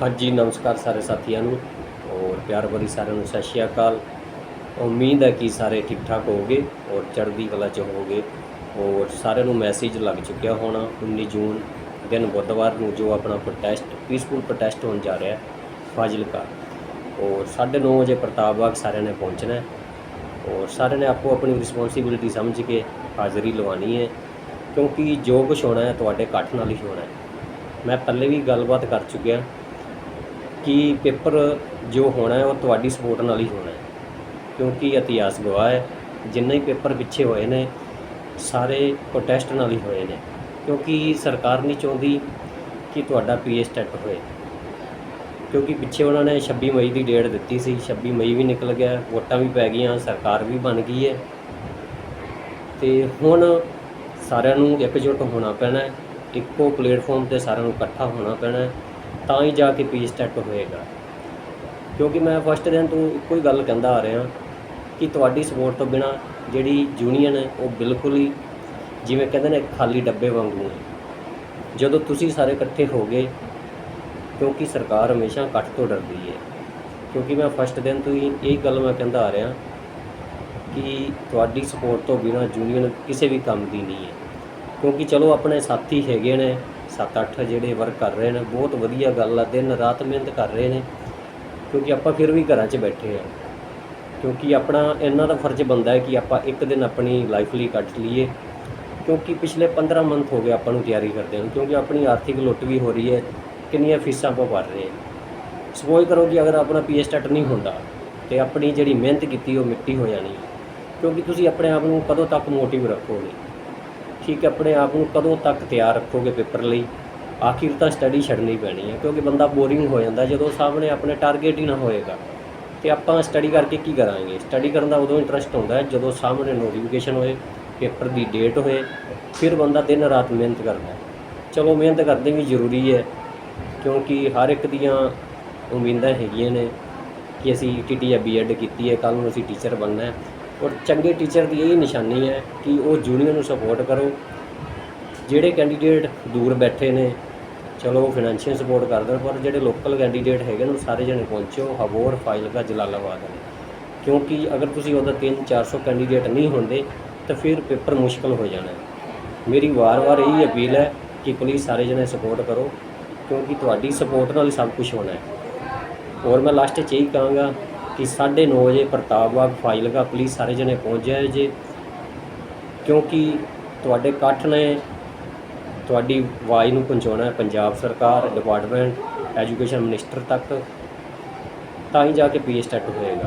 ਹਾਂਜੀ, ਨਮਸਕਾਰ ਸਾਰੇ ਸਾਥੀਆਂ ਨੂੰ ਔਰ ਪਿਆਰ ਭਰੀ ਸਾਰਿਆਂ ਨੂੰ ਸਤਿ ਸ਼੍ਰੀ ਅਕਾਲ। ਉਮੀਦ ਹੈ ਕਿ ਸਾਰੇ ਠੀਕ ਠਾਕ ਹੋਵੋਗੇ ਔਰ ਚੜ੍ਹਦੀ ਕਲਾ ਚ ਹੋਵੋਗੇ ਔਰ ਸਾਰਿਆਂ ਨੂੰ ਮੈਸੇਜ ਲੱਗ ਚੁੱਕਿਆ ਹੋਣਾ 19 ਜੂਨ, ਦਿਨ ਬੁੱਧਵਾਰ ਨੂੰ ਜੋ ਆਪਣਾ ਪ੍ਰੋਟੈਸਟ ਪੀਸਫੁਲ ਪ੍ਰੋਟੈਸਟ ਹੋਣ ਜਾ ਰਿਹਾ, ਫਾਜ਼ਿਲਕਾ। ਔਰ 9:30 ਵਜੇ ਪ੍ਰਤਾਪ ਬਾਗ ਸਾਰਿਆਂ ਨੇ ਪਹੁੰਚਣਾ ਹੈ। ਔਰ ਸਾਰਿਆਂ ਨੇ ਆਪੋ ਆਪਣੀ ਰਿਸਪੌਂਸਿਬਿਲਟੀ ਸਮਝ ਕੇ ਹਾਜ਼ਰੀ ਲਵਾਉਣੀ ਹੈ ਕਿਉਂਕਿ ਜੋ ਕੁਝ ਹੋਣਾ ਹੈ, ਤੁਹਾਡੇ ਇਕੱਠ ਨਾਲ ਹੀ ਹੋਣਾ ਹੈ। ਮੈਂ ਪਹਿਲੇ ਵੀ ਗੱਲਬਾਤ ਕਰ ਚੁੱਕਿਆ ਕਿ ਪੇਪਰ ਜੋ ਹੋਣਾ ਹੈ, ਉਹ ਤੁਹਾਡੀ ਸਪੋਰਟ ਨਾਲ ਹੀ ਹੋਣਾ ਹੈ। ਕਿਉਂਕਿ ਇਤਿਹਾਸ ਗਵਾਹ ਹੈ, ਜਿੰਨੇ ਹੀ ਪੇਪਰ ਪਿੱਛੇ ਹੋਏ ਨੇ, ਸਾਰੇ ਪ੍ਰੋਟੈਸਟ ਨਾਲ ਹੀ ਹੋਏ ਨੇ। ਕਿਉਂਕਿ ਸਰਕਾਰ ਨਹੀਂ ਚਾਹੁੰਦੀ ਕਿ ਤੁਹਾਡਾ ਪੀਏ ਟੈਟ ਹੋਏ। ਕਿਉਂਕਿ ਪਿੱਛੇ ਉਹਨਾਂ ਨੇ 26 ਮਈ ਦੀ ਡੇਟ ਦਿੱਤੀ ਸੀ 26 ਮਈ ਵੀ ਨਿਕਲ ਗਿਆ, ਵੋਟਾਂ ਵੀ ਪੈ ਗਈਆਂ, ਸਰਕਾਰ ਵੀ ਬਣ ਗਈ ਹੈ। ਤੇ ਹੁਣ ਸਾਰਿਆਂ ਨੂੰ ਇਕਜੁੱਟ ਹੋਣਾ ਪੈਣਾ ਇੱਕੋ ਪਲੇਟਫਾਰਮ ਤੇ ਸਾਰਿਆਂ ਨੂੰ ਇਕੱਠਾ ਹੋਣਾ ਪੈਣਾ ਤਾਂ ਹੀ ਜਾ ਕੇ ਪੀਸ ਸਟੈਟ ਹੋਏਗਾ। ਕਿਉਂਕਿ ਮੈਂ ਫਸਟ ਦਿਨ ਤੋਂ ਇੱਕੋ ਹੀ ਗੱਲ ਕਹਿੰਦਾ ਆ ਰਿਹਾ ਕਿ ਤੁਹਾਡੀ ਸਪੋਰਟ ਤੋਂ ਬਿਨਾ ਜਿਹੜੀ ਯੂਨੀਅਨ ਹੈ, ਉਹ ਬਿਲਕੁਲ ਹੀ ਜਿਵੇਂ ਕਹਿੰਦੇ ਨੇ ਖਾਲੀ ਡੱਬੇ ਵਾਂਗੂ ਹੈ। ਜਦੋਂ ਤੁਸੀਂ ਸਾਰੇ ਇਕੱਠੇ ਹੋ ਗਏ, ਕਿਉਂਕਿ ਸਰਕਾਰ ਹਮੇਸ਼ਾ ਇਕੱਠ ਤੋਂ ਡਰਦੀ ਹੈ। ਕਿਉਂਕਿ ਮੈਂ ਫਸਟ ਦਿਨ ਤੋਂ ਹੀ ਇਹ ਗੱਲ ਮੈਂ ਕਹਿੰਦਾ ਆ ਰਿਹਾ ਕਿ ਤੁਹਾਡੀ ਸਪੋਰਟ ਤੋਂ ਬਿਨਾ ਯੂਨੀਅਨ ਕਿਸੇ ਵੀ ਕੰਮ ਦੀ ਨਹੀਂ ਹੈ। ਕਿਉਂਕਿ ਚਲੋ ਆਪਣੇ ਸਾਥੀ ਹੈਗੇ ਨੇ 7-8 ਜਿਹੜੇ ਵਰਕ ਕਰ ਰਹੇ ਨੇ, ਬਹੁਤ ਵਧੀਆ ਗੱਲ ਆ, ਦਿਨ ਰਾਤ ਮਿਹਨਤ ਕਰ ਰਹੇ ਨੇ, ਕਿਉਂਕਿ ਆਪਾਂ ਫਿਰ ਵੀ ਘਰਾਂ 'ਚ ਬੈਠੇ ਆ। ਕਿਉਂਕਿ ਆਪਣਾ ਇਹਨਾਂ ਦਾ ਫਰਜ਼ ਬਣਦਾ ਹੈ ਕਿ ਆਪਾਂ ਇੱਕ ਦਿਨ ਆਪਣੀ ਲਾਈਫ ਲਈ ਕੱਢ ਲਈਏ, ਕਿਉਂਕਿ ਪਿਛਲੇ 15 ਮੰਥ ਹੋ ਗਏ ਆਪਾਂ ਨੂੰ ਤਿਆਰੀ ਕਰਦੇ ਹਾਂ ਕਿਉਂਕਿ ਆਪਣੀ ਆਰਥਿਕ ਲੁੱਟ ਵੀ ਹੋ ਰਹੀ ਹੈ, ਕਿੰਨੀਆਂ ਫੀਸਾਂ ਆਪਾਂ ਭਰ ਰਹੇ ਹਾਂ। ਸਪੋਜ਼ ਕਰੋ ਕਿ ਅਗਰ ਆਪਣਾ ਪੀਏ ਸਟੈਟ ਨਹੀਂ ਹੁੰਦਾ, ਤੇ ਆਪਣੀ ਜਿਹੜੀ ਮਿਹਨਤ ਕੀਤੀ ਉਹ ਮਿੱਟੀ ਹੋ ਜਾਣੀ ਕਿਉਂਕਿ ਤੁਸੀਂ ਆਪਣੇ ਆਪ ਨੂੰ ਕਦੋਂ ਤੱਕ ਮੋਟਿਵ ਰੱਖੋਗੇ? ਠੀਕ ਹੈ ਆਪਣੇ ਆਪ ਨੂੰ ਕਦੋਂ ਤੱਕ ਤਿਆਰ ਰੱਖੋਗੇ ਪੇਪਰ ਲਈ? ਆਖਿਰ ਤਾਂ ਸਟੱਡੀ ਛੱਡਣੀ ਪੈਣੀ ਹੈ, ਕਿਉਂਕਿ ਬੰਦਾ ਬੋਰਿੰਗ ਹੋ ਜਾਂਦਾ, ਜਦੋਂ ਸਾਹਮਣੇ ਆਪਣੇ ਟਾਰਗੇਟ ਹੀ ਨਾ ਹੋਏਗਾ। ਤੇ ਆਪਾਂ ਸਟੱਡੀ ਕਰਕੇ ਕੀ ਕਰਾਂਗੇ? ਸਟੱਡੀ ਕਰਨ ਦਾ ਉਦੋਂ ਇੰਟਰਸਟ ਹੁੰਦਾ ਹੈ, ਜਦੋਂ ਸਾਹਮਣੇ ਨੋਟੀਫਿਕੇਸ਼ਨ ਹੋਏ, ਪੇਪਰ ਦੀ ਡੇਟ ਹੋਏ, ਫਿਰ ਬੰਦਾ ਦਿਨ ਰਾਤ ਮਿਹਨਤ ਕਰਦਾ ਚਲੋ, ਮਿਹਨਤ ਕਰਦੇ ਵੀ ਜ਼ਰੂਰੀ ਹੈ, ਕਿਉਂਕਿ ਹਰ ਇੱਕ ਦੀਆਂ ਉਮੀਦਾਂ ਹੈਗੀਆਂ ਨੇ ਕਿ ਅਸੀਂ ਟੀਟੀ ਬੀਐਡ ਕੀਤੀ ਹੈ ਕੱਲ ਨੂੰ ਅਸੀਂ ਟੀਚਰ ਬਣਨਾ ਹੈ। ਔਰ ਚੰਗੇ ਟੀਚਰ ਦੀ ਇਹ ਨਿਸ਼ਾਨੀ ਹੈ ਕਿ ਉਹ ਜੂਨੀਅਰ ਨੂੰ ਸਪੋਰਟ ਕਰੋ। ਜਿਹੜੇ ਕੈਂਡੀਡੇਟ ਦੂਰ ਬੈਠੇ ਨੇ, ਚਲੋ ਫਾਈਨੈਂਸ਼ੀਅਲ ਸਪੋਰਟ ਕਰ ਦੇਣ ਪਰ ਜਿਹੜੇ ਲੋਕਲ ਕੈਂਡੀਡੇਟ ਹੈਗੇ ਨੇ, ਉਹ ਸਾਰੇ ਜਣੇ ਪਹੁੰਚੋ, ਹਬੋਰ, ਫਾਜ਼ਿਲਕਾ, ਜਲਾਲਾਬਾਦ ਕਿਉਂਕਿ ਅਗਰ ਤੁਸੀਂ ਉਹਦਾ 3-400 ਕੈਂਡੀਡੇਟ ਨਹੀਂ ਹੁੰਦੇ, ਤਾਂ ਫਿਰ ਪੇਪਰ ਮੁਸ਼ਕਲ ਹੋ ਜਾਣਾ ਮੇਰੀ ਵਾਰ-ਵਾਰ ਇਹੀ ਅਪੀਲ ਹੈ ਕਿ ਪਲੀਜ਼ ਸਾਰੇ ਜਣੇ ਸਪੋਰਟ ਕਰੋ, ਕਿਉਂਕਿ ਤੁਹਾਡੀ ਸਪੋਰਟ ਨਾਲ ਹੀ ਸਭ ਕੁਝ ਹੋਣਾ ਹੈ। ਔਰ ਮੈਂ ਲਾਸਟ 'ਚ ਇਹੀ ਕਹਾਂਗਾ ਕਿ 9:30 ਵਜੇ ਪ੍ਰਤਾਪ ਬਾਗ ਫਾਜ਼ਿਲਕਾ ਪਲੀਜ਼ ਸਾਰੇ ਜਣੇ ਪਹੁੰਚ ਜਾਏ ਜੇ, ਕਿਉਂਕਿ ਤੁਹਾਡੇ ਇਕੱਠ ਨੇ ਤੁਹਾਡੀ ਆਵਾਜ਼ ਨੂੰ ਪਹੁੰਚਾਉਣਾ ਹੈ ਪੰਜਾਬ ਸਰਕਾਰ ਡਿਪਾਰਟਮੈਂਟ ਐਜੂਕੇਸ਼ਨ ਮਿਨਿਸਟਰ ਤੱਕ, ਤਾਂ ਹੀ ਜਾ ਕੇ ਪੀਏ ਟੈਟ ਹੋਏਗਾ।